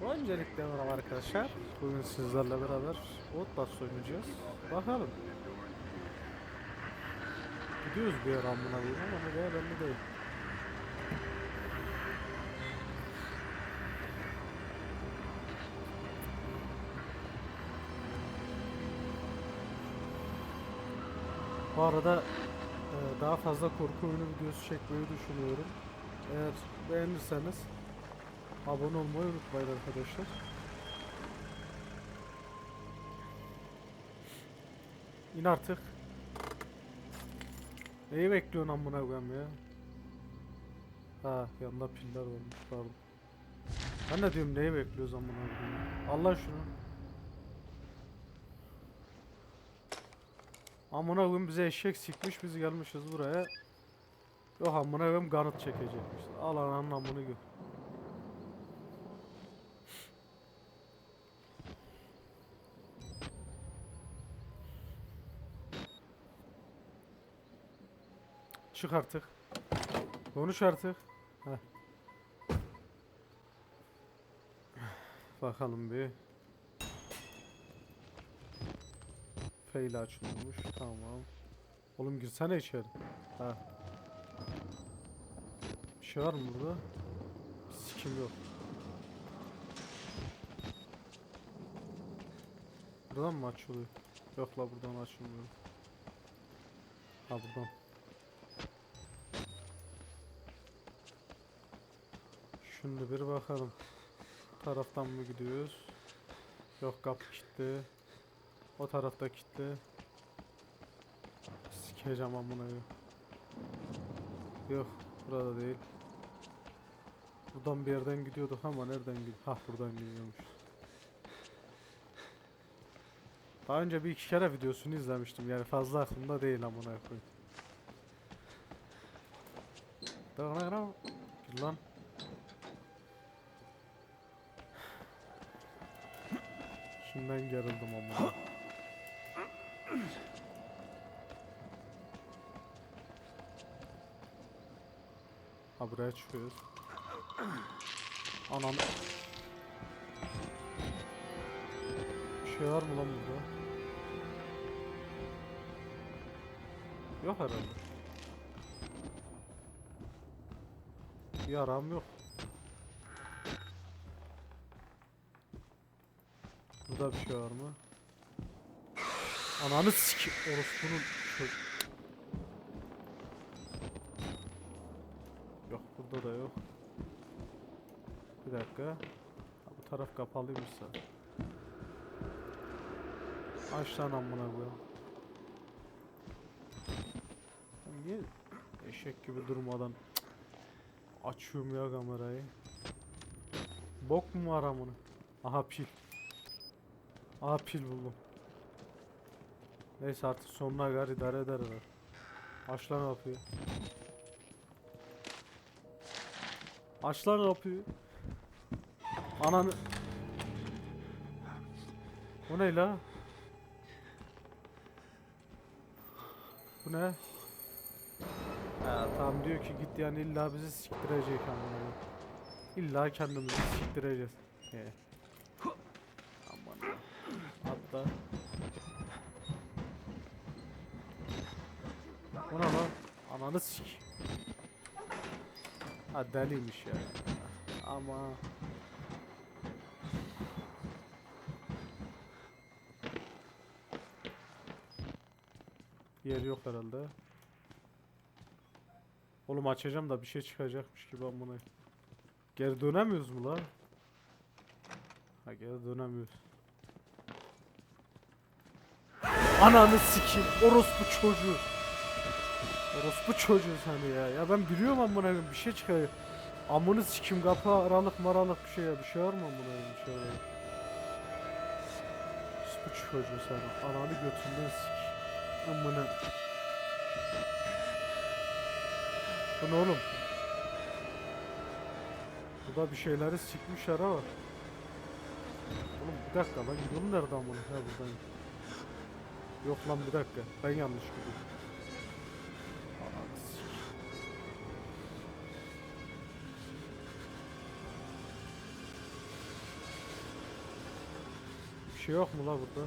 Öncelikle merhaba arkadaşlar. Bugün sizlerle beraber Outlast oynayacağız. Bakalım. Gidiyoruz bir yer amına koyayım ama nereye belli değil. Bu arada e, daha fazla korku oyunu videosu çekmeyi düşünüyorum. Eğer beğenirseniz abone olmayı unutmayın arkadaşlar. İn artık. Neyi bekliyorsun amına koyayım ya? Ha yanında piller varmış pardon. Ben de diyorum neyi bekliyoruz amına koyayım. ya? Allah şunu. Amına koyayım bize eşek sikmiş biz gelmişiz buraya. Yok amına koyayım kanıt çekecekmiş. Al ananın amını gör. Çık artık. Konuş artık. Heh. Bakalım bir. Fail açılmış. Tamam. Oğlum girsene içeri. Ha. Bir şey var mı burada? Bir sikim yok. Buradan mı açılıyor? Yok la buradan açılmıyor. Ha buradan. Şimdi bir bakalım. Taraftan mı gidiyoruz? Yok kapı kilitli. O tarafta kilitli. Sikeceğim amına. Yok burada değil. Buradan bir yerden gidiyorduk ama nereden gidiyor? Hah buradan gidiyormuş. Daha önce bir iki kere videosunu izlemiştim yani fazla aklımda değil amına koyayım. Lan. Şimdiden gerildim amına. Ha buraya çıkıyoruz. Anam. Bir şey var mı lan burada? Yok herhalde. Bir aram yok. Burada bir şey var mı? Ananı sik orospunun çö- Yok burada da yok. Bir dakika. Ha, bu taraf kapalıymışsa. Aç lan amına koyayım. Niye eşek gibi durmadan açıyorum ya kamerayı. Bok mu var amına? Aha pil. Aha pil buldum. Neyse artık sonuna kadar idare eder herhalde. Aç lan yapıyor. Aç lan yapıyor. Ananı. Bu ne la? Bu ne? Ha, tamam diyor ki git yani illa bizi siktirecek amına. İlla kendimizi siktireceğiz. He. Hatta. Bu ne lan? Ananı sik. Ha deliymiş ya. Ama. Yer yok herhalde. Oğlum açacağım da bir şey çıkacakmış gibi amına. Geri dönemiyoruz mu lan? Ha geri dönemiyoruz. Ananı sikeyim orospu çocuğu. Orospu çocuğu seni ya. Ya ben biliyorum amına koyayım bir şey çıkıyor. Amını sikim kapı aralık maralık bir şey ya. Bir şey var mı amına koyayım bir şey var. Orospu çocuğu seni. Ananı götünden sik. Amına. Bu ne oğlum? Burada bir şeyleri sikmişler ama. Oğlum bir dakika lan yol nerede amına? Ha buradan. Yok lan bir dakika. Ben yanlış gidiyorum. Bir şey yok mu la burada?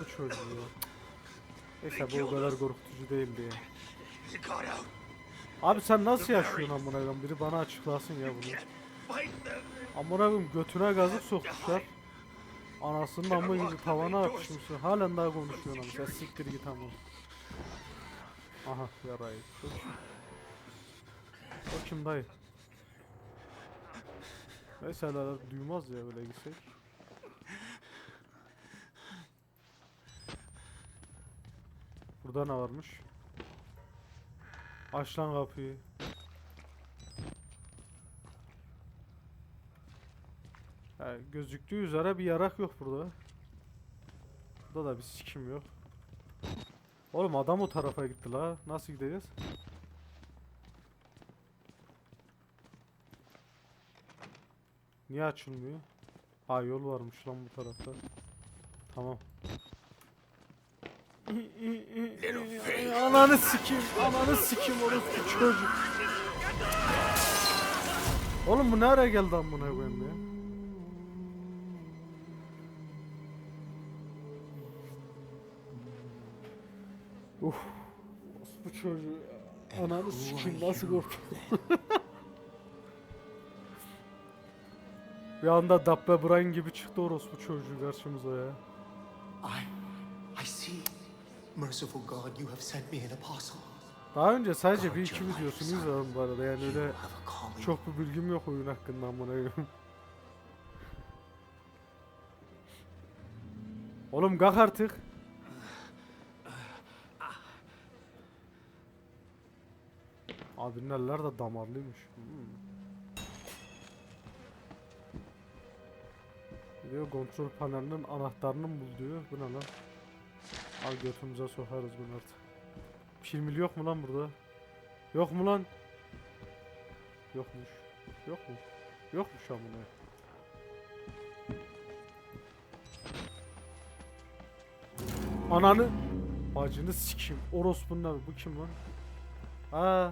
Bu çocuğu ya. Neyse bu o kadar korkutucu değildi ya. Abi sen nasıl yaşıyorsun amına koyayım? Biri bana açıklasın ya bunu. Amına koyayım götüne gazık sokmuşlar. Anasının amı gibi tavana atmışsın. Halen daha konuşuyorsun ama sen siktir git ama. Aha yarayı. O kim? Dayı? Neyse hele duymaz ya böyle gitsek. Burada ne varmış? Aç lan kapıyı. Ha, gözüktüğü üzere bir yarak yok burada. Burada da bir sikim yok. Oğlum adam o tarafa gitti la. Nasıl gideceğiz? Niye açılmıyor? Ha yol varmış lan bu tarafta. Tamam. Ananı sikeyim, ananı sikeyim orospu çocuk. Oğlum bu nereye geldi amına koyayım ya? Uf. Bu çocuğu. Ananı sikeyim nasıl korktum. Bir anda Dabbe Brian gibi çıktı orospu çocuğu karşımıza ya. I, I see. Merciful God, you have sent me an apostle. Daha önce sadece bir iki videosunu izledim bu arada yani öyle çok bir bilgim yok oyun hakkında amına koyayım. Oğlum kalk artık. Abinin eller de damarlıymış. Diyor kontrol panelinin anahtarını bul diyor. Bu ne lan? Al götümüze sokarız bunu artık. Pilmil yok mu lan burada? Yok mu lan? Yokmuş. Yok mu? Yokmuş amına. Ananı bacını sikeyim. Orospu'nun abi bu kim lan? Aa.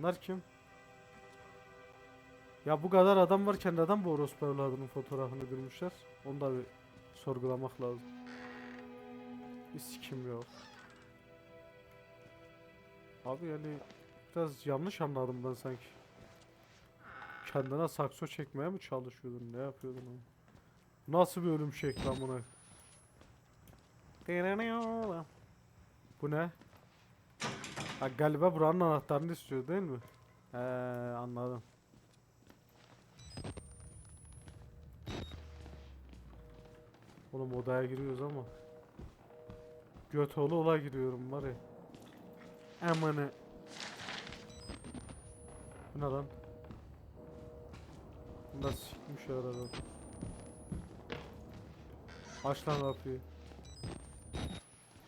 Bunlar kim? Ya bu kadar adam varken neden bu orospu evladının fotoğrafını görmüşler? Onu da bir sorgulamak lazım. Bir sikim yok. Abi yani biraz yanlış anladım ben sanki. Kendine sakso çekmeye mi çalışıyordun? Ne yapıyordun oğlum? Nasıl bir ölüm şekli amına? Bu ne? Ha galiba buranın anahtarını istiyor değil mi? He anladım. Oğlum odaya giriyoruz ama. Göt ola ola giriyorum var ya. Amanı. Bu ne lan? Bunda sikmiş arada. Aç lan kapıyı.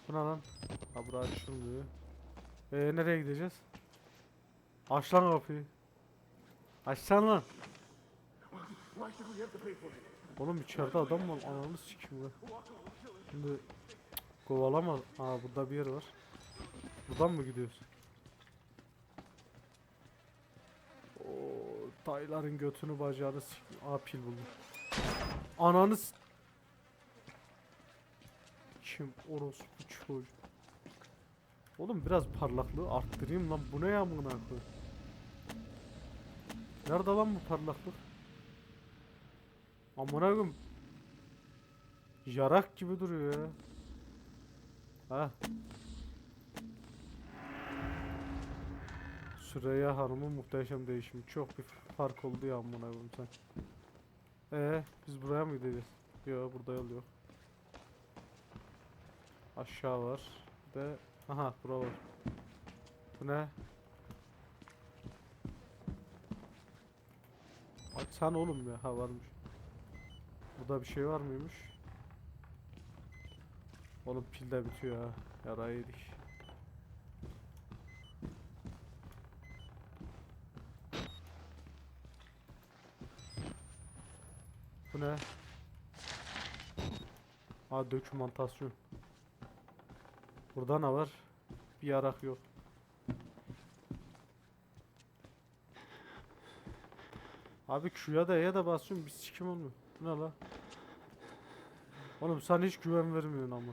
Bu ne lan? Ha bura açılmıyor. Eee nereye gideceğiz? Aç lan kapıyı. Açsana lan. Oğlum içeride adam var. Ananı sikim be. Şimdi kovalama. Aa burada bir yer var. Buradan mı gidiyoruz? Oo, Tayların götünü bacağını sik. Aa pil buldum. Ananı Kim orospu çocuk. Oğlum biraz parlaklığı arttırayım lan. Bu ne ya amına koyayım? Nerede lan bu parlaklık? Amına koyayım. Yarak gibi duruyor ya. Ha. Süreyya Hanım'ın muhteşem değişimi. Çok bir fark oldu ya amına koyayım sen. Ee, biz buraya mı gideceğiz? Yok burada yol yok. Aşağı var. Bir de aha bura var. Bu ne? Açsana oğlum ya. Ha varmış. Burada bir şey var mıymış? Oğlum pil de bitiyor ha. Yarayı yedik. Bu ne? Ha dokümantasyon. Burada ne var? Bir yarak yok. Abi Q'ya da E'ye de basıyorum bir sikim olmuyor. Ne la? Oğlum sen hiç güven vermiyorsun ama.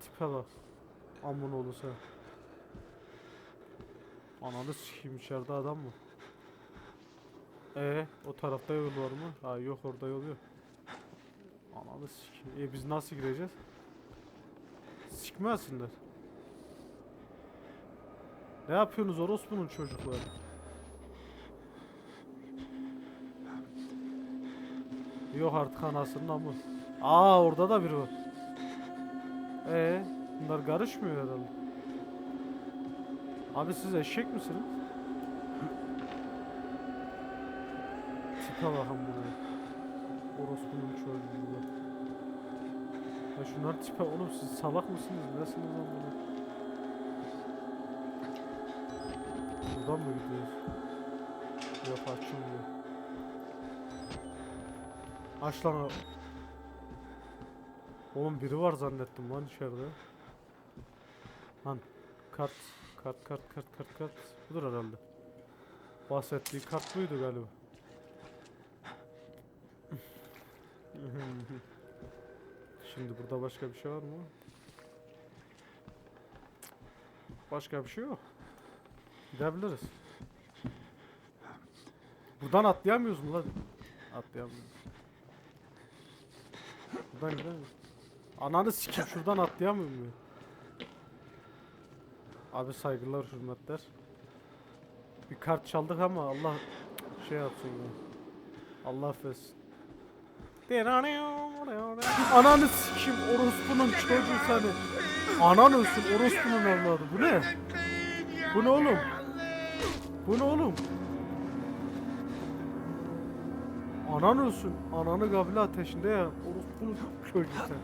Tipe bak. Amın oğlu sen. Ananı sikeyim içeride adam mı? E o tarafta yol var mı? Ha yok orada yol yok. Ananı sikeyim. E biz nasıl gireceğiz? Sikmesinler. Ne yapıyorsunuz orospunun çocukları? Yok artık anasının amı. Aa orada da biri var. Ee, bunlar karışmıyor herhalde. Abi siz eşek misiniz? Tipe bakın buraya. Orospunun çocuğu. Ya şunlar tipe oğlum siz salak mısınız? Nesiniz lan bunu? Buradan mı gidiyoruz? Yok açılmıyor. Aç lan. Oğlum biri var zannettim lan içeride. Lan kart kart kart kart kart kart. Budur herhalde. Bahsettiği kart buydu galiba. Şimdi burada başka bir şey var mı? Başka bir şey yok. Gidebiliriz. Buradan atlayamıyoruz mu lan? Atlayamıyoruz. Buradan gidemiyoruz. Ananı sikeyim şuradan atlayamıyor muyum? Abi saygılar hürmetler. Bir kart çaldık ama Allah şey yapsın ya. Allah affetsin. Ananı sikeyim orospunun çocuğu seni. Anan ölsün orospunun evladı. Bu ne? Bu ne oğlum? Bu ne oğlum? Anan ölsün. Ananı kabile ateşinde ya. Orospunun çocuğu sen.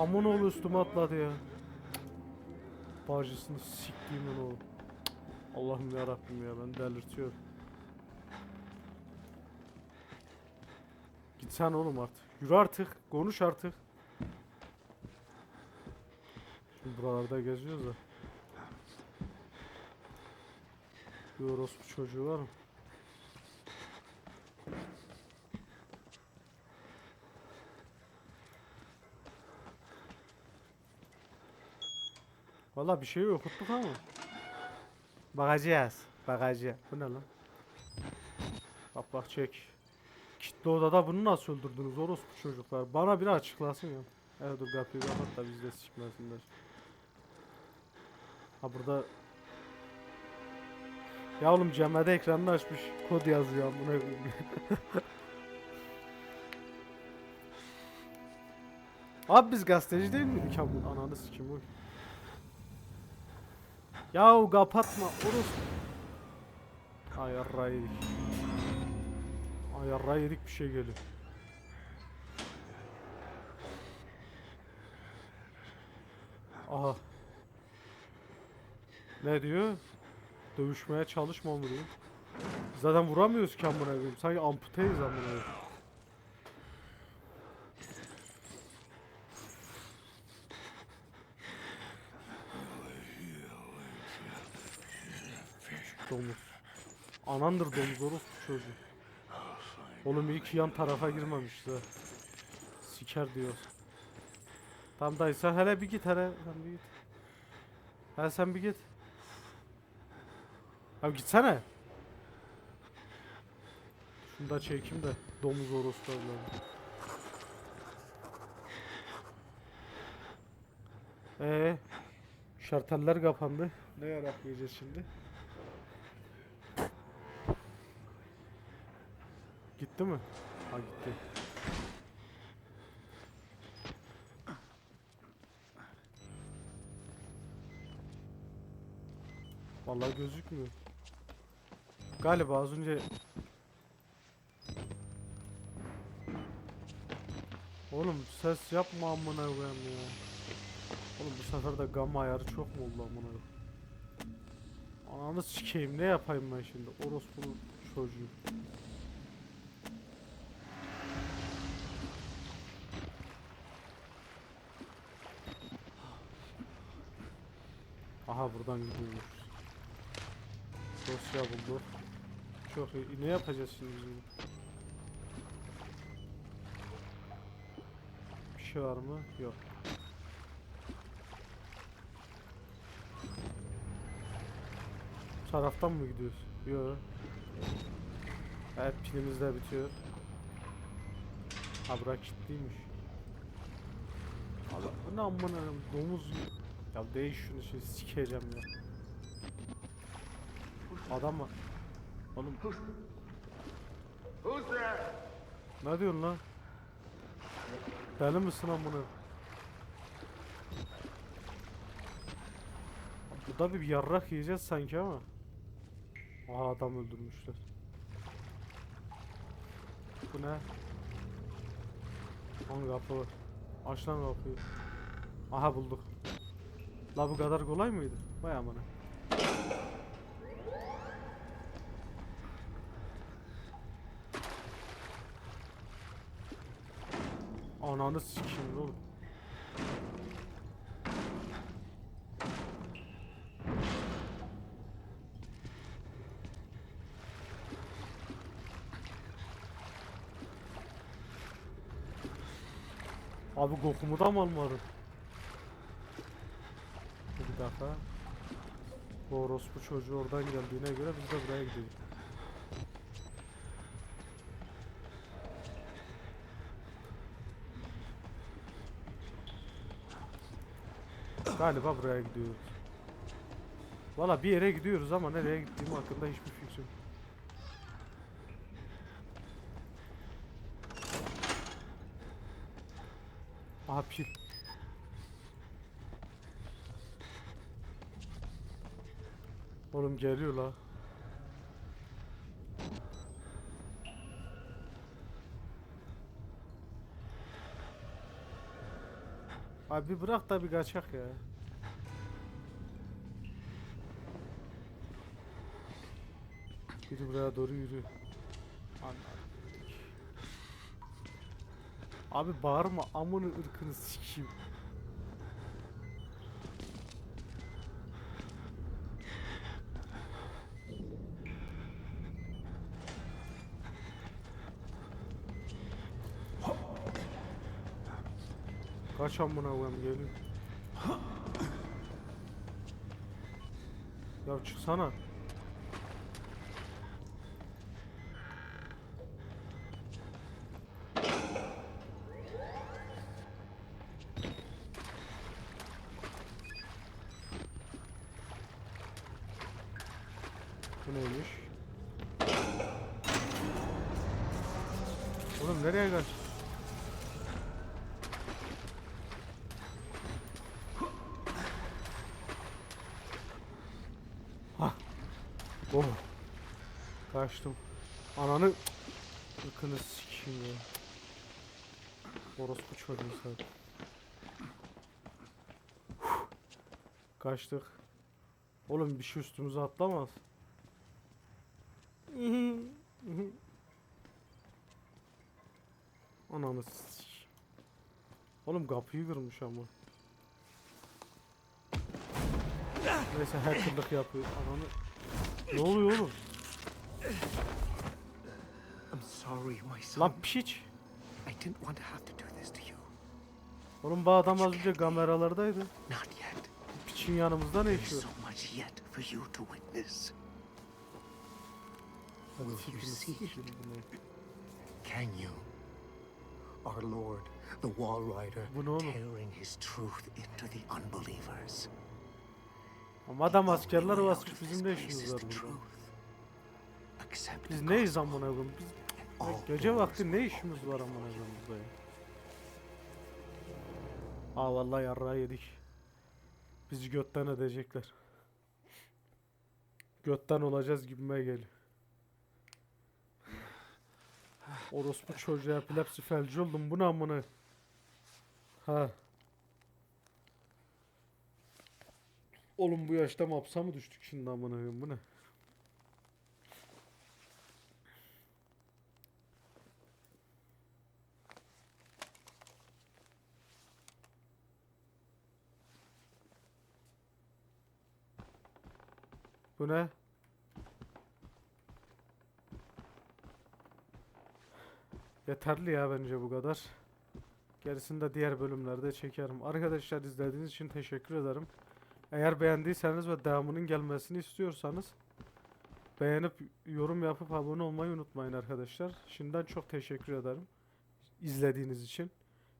Amın oğlu üstüme atladı ya. Bacısını siktiğimin oğlu. Allah'ım ya Rabbim ya ben delirtiyor. Gitsen oğlum artık. Yürü artık. Konuş artık. Şimdi buralarda geziyoruz da. Bir orospu çocuğu var mı? Valla bir şey okuttuk ama. Bakacağız. Bakacağız. Bu ne lan? Bak bak çek. Kitli odada bunu nasıl öldürdünüz orospu çocuklar? Bana biri açıklasın ya. Evet dur kapıyı kapat da biz de sikmesinler. Ha burada... Ya oğlum Cemre'de ekranını açmış. Kod yazıyor koyayım. Abi biz gazeteci değil miydik ya bu ananı sikim oy. Yahu kapatma orospu. Ay yarrağı yedik. Ay yarrağı yedik bir şey geliyor. Aha. Ne diyor? Dövüşmeye çalışma mı diyor. Zaten vuramıyoruz ki amına koyayım. Sanki amputeyiz amına koyayım. Domuz. Anandır domuz orospu çocuğu. Oğlum ki yan tarafa girmemişti. Siker diyor. Tamam dayı sen hele bir git hele sen bir git. Hele sen bir git. Abi gitsene. Şunu da çekeyim de domuz orospu evladı. Ee, şarteller kapandı. Ne yaraklayacağız şimdi? Gitti mi? Ha gitti. Vallahi gözükmüyor. Galiba az önce Oğlum ses yapma amına koyayım ya. Oğlum bu sefer de gamma ayarı çok mu oldu amına koyayım? Ananı sikeyim ne yapayım ben şimdi? Orospu'nun çocuğu. Aha buradan gidiyoruz. Dosya bulduk. Çok iyi. Ne yapacağız şimdi biz bunu? Bir şey var mı? Yok. Bu Taraftan mı gidiyoruz? Yok. Evet pilimiz de bitiyor. Ha bura kilitliymiş. Bu ne amına domuz gibi. Ya değiş şunu şimdi sikeceğim ya. Adam var. Oğlum ne diyorsun lan? Deli misin amına? Burada bir yarrak yiyeceğiz sanki ama. Aha adam öldürmüşler. Bu ne? Hangi kapı? Aç lan kapıyı. Aha bulduk. La bu kadar kolay mıydı? Vay amına. Ananı sikeyim oğlum. Abi kokumu da mı almadın? Dakika. Bu orospu çocuğu oradan geldiğine göre biz de buraya gidelim. Galiba buraya gidiyoruz. Valla bir yere gidiyoruz ama nereye gittiğim hakkında hiçbir fikrim. yok. Aha pil. Oğlum geliyor la. Abi bırak da bir kaçak ya. Yürü buraya doğru yürü. Abi bağırma amını ırkını sikeyim. Kaç amına koyayım geliyor. Ya çıksana. Bu neymiş? Oğlum nereye kaç? Hah. Oh. Kaçtım. Ananı Ikını sikeyim ya. Orospu çocuğu sen. Kaçtık. Oğlum bir şey üstümüze atlamaz. Ananı. Oğlum kapıyı kırmış ama. Neyse hackerlık yapıyor. Ananı. Ne oluyor oğlum? I'm sorry, my son. Lan piç. I didn't want to have to do this to you. Oğlum bu adam az önce kameralardaydı. Not yet. Piçin yanımızda ne There's işiyor? so much yet for you to witness. You see? Can you? Our Lord, the Wall Rider, Bu ne oğlum? tearing his truth into the unbelievers. Ama adam askerler Only way out of bizim işimiz var the burada? truth. Biz neyiz amına koyayım? Biz All gece vakti ne işimiz var amına koyayım burada ya? Aa vallahi yarrağı yedik. Bizi götten edecekler. Götten olacağız gibime geliyor. Orospu çocuğa epilepsi felci oldum. Bu ne amına? Ha. Oğlum bu yaşta mapsa mı düştük şimdi amına koyayım bu ne? Bu ne? Yeterli ya bence bu kadar. Gerisini de diğer bölümlerde çekerim. Arkadaşlar izlediğiniz için teşekkür ederim. Eğer beğendiyseniz ve devamının gelmesini istiyorsanız beğenip yorum yapıp abone olmayı unutmayın arkadaşlar. Şimdiden çok teşekkür ederim izlediğiniz için.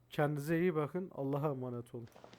Kendinize iyi bakın. Allah'a emanet olun.